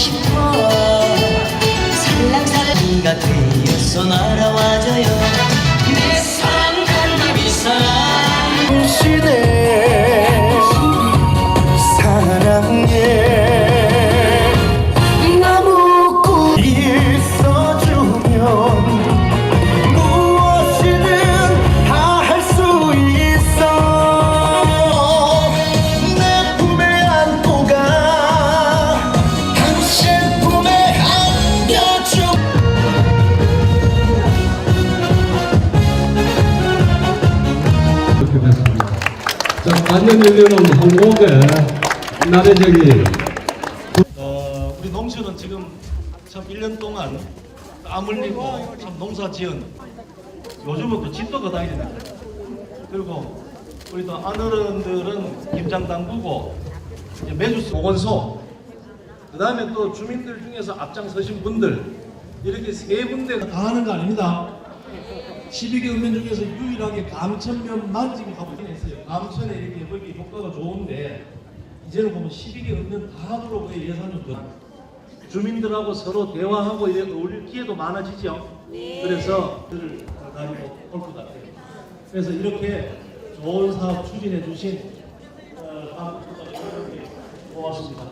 싶어. 살랑살랑 네가 되어서 날아와줘요. 내 사랑 간디 비싼 이렇게 됐습니다. 자, 반년 열리는 나의 저기 어, 우리 농촌은 지금 참 1년 동안 땀 흘리고 참 농사 지은 요즘은 또 집도 거다야 됩니다. 그리고 우리 또 아너른들은 김장 담그고 이제 매주 보건소 그 다음에 또 주민들 중에서 앞장서신 분들 이렇게 세 군데가 다 하는 거 아닙니다. 12개 읍면 중에서 유일하게 감천면만 지금 하고 있어요. 감천에 이렇게 거기 효과가 좋은데 이제는 보면 12개 읍면 다 하도록 그 예산이 그 주민들하고 서로 대화하고 이래 어울릴 기회도 많아지죠. 그래서 그를 가지고 올 것 같아요. 그래서 이렇게 좋은 사업 추진해 주신 어, 고맙습니다.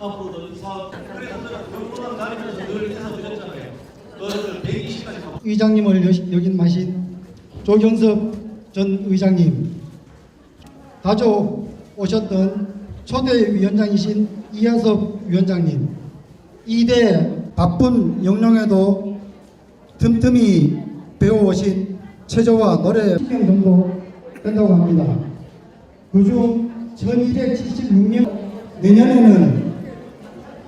앞으로도 이 사업 그래서 경로당 다니면서 늘 해서 드렸잖아요. 너희들 120까지 가고 의장님을 여- 여긴 마신 조경섭 전 의장님, 다조 오셨던 초대 위원장이신 이하섭 위원장님, 이대 바쁜 영령에도 틈틈이 배워오신 체조와 노래 10명 정도 된다고 합니다. 그중 1276명 내년에는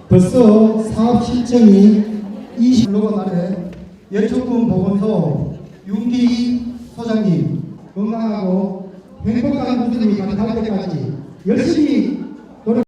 벌써 사업 신청이 20로건 아래 예초군 보건소 윤기 소장님 건강하고 행복한 모습이 가득할 때까지. 열심히